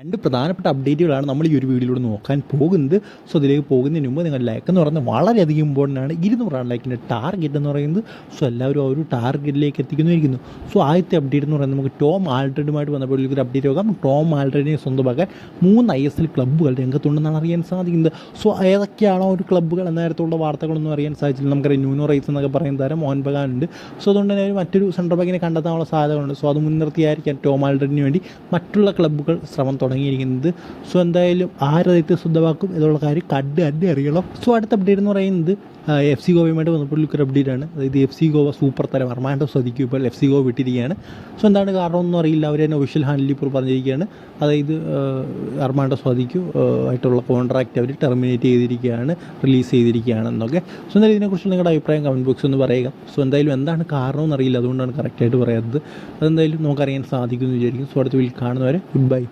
രണ്ട് പ്രധാനപ്പെട്ട അപ്ഡേറ്റുകളാണ് നമ്മൾ ഈ ഒരു വീഡിയോയിലൂടെ നോക്കാൻ പോകുന്നത്. സോ അതിലേക്ക് പോകുന്നതിന് മുമ്പ് നിങ്ങൾ ലൈക്ക് എന്ന് പറയുന്നത് വളരെയധികം ഇമ്പോർട്ടന്റ് ആണ്. ഇരുന്നൂറാണ് ലൈക്കിന്റെ ടാർഗറ്റ് എന്ന് പറയുന്നത്. സോ എല്ലാവരും ആ ഒരു ടാർഗറ്റിലേക്ക് എത്തിക്കുന്നിരിക്കുന്നു സോ ആദ്യത്തെ അപ്ഡേറ്റ് എന്ന് പറയുന്നത് നമുക്ക് ടോം ആൾട്രഡുമായിട്ട് ബന്ധപ്പെട്ട ഒരു അപ്ഡേറ്റ് നോക്കാം. ടോം ആൾട്രഡിനെ സ്വന്തമാക്കാൻ മൂന്ന് ഐ എസ് എൽ ക്ലബ്ബുകൾ രംഗത്തുണ്ടെന്നാണ് അറിയാൻ സാധിക്കുന്നത്. സോ ഏതൊക്കെയാണോ ഒരു ക്ലബ്ബുകൾ നേരത്തുള്ള വാർത്തകളൊന്നും അറിയാൻ സാധിച്ചില്ല. നമുക്കറിയാം ന്യൂനോ റൈസ് എന്നൊക്കെ പറയുന്ന തരം മോഹൻ ബഗാൻ ഉണ്ട് സോ അതുകൊണ്ട് തന്നെ മറ്റൊരു സെൻട്രൽ ബാങ്കിനെ കണ്ടെത്താനുള്ള സാധ്യതകളുണ്ട്. സോ അത് മുൻനിർത്തിയായിരിക്കാം ടോം ആൾഡറിന് വേണ്ടി. മറ്റുള്ള ക്ലബ്ബുകൾ ശ്രമം തുടങ്ങിയിരിക്കുന്നത്. സോ എന്തായാലും ആരതത്തെ ശുദ്ധമാക്കും എന്നുള്ള കാര്യം കണ്ട് തന്നെ അറിയണം. സോ അടുത്ത അപ്ഡേറ്റ് എന്ന് പറയുന്നത് എഫ് സി ഗോവയുമായിട്ട് ഒരു അപ്ഡേറ്റ് ആണ്. അതായത് എഫ് സി ഗോവ സൂപ്പർ തരം അർമാൻഡോ സ്വദിക്കും ഇപ്പോൾ എഫ് സി ഗോവ വിട്ടിരിക്കുകയാണ്. സോ എന്താണ് കാരണമെന്നൊന്നും അറിയില്ല. അവർ തന്നെ ഒഫീഷ്യൽ ഹാൻഡിൽ ഇപ്പോൾ പറഞ്ഞിരിക്കുകയാണ്. അതായത് അർമാൻഡോ സ്വദിക്കു ആയിട്ടുള്ള കോൺട്രാക്റ്റ് അവർ ടെർമിനേറ്റ് ചെയ്തിരിക്കുകയാണ് റിലീസ് ചെയ്തിരിക്കുകയാണ് എന്നൊക്കെ സോ എന്തായാലും ഇതിനെക്കുറിച്ച് നിങ്ങളുടെ അഭിപ്രായം കമന്റ് ബോക്സ് ഒന്ന് പറയുക. സോ എന്തായാലും എന്താണ് കാരണമെന്ന് അറിയില്ല അതുകൊണ്ടാണ് കറക്റ്റായിട്ട് പറയാത്തത്. അതെന്തായാലും നമുക്കറിയാൻ സാധിക്കുമെന്ന് വിചാരിക്കും സോ അടുത്ത വീട്ടിൽ കാണുന്നവരെ ഗുഡ് ബൈ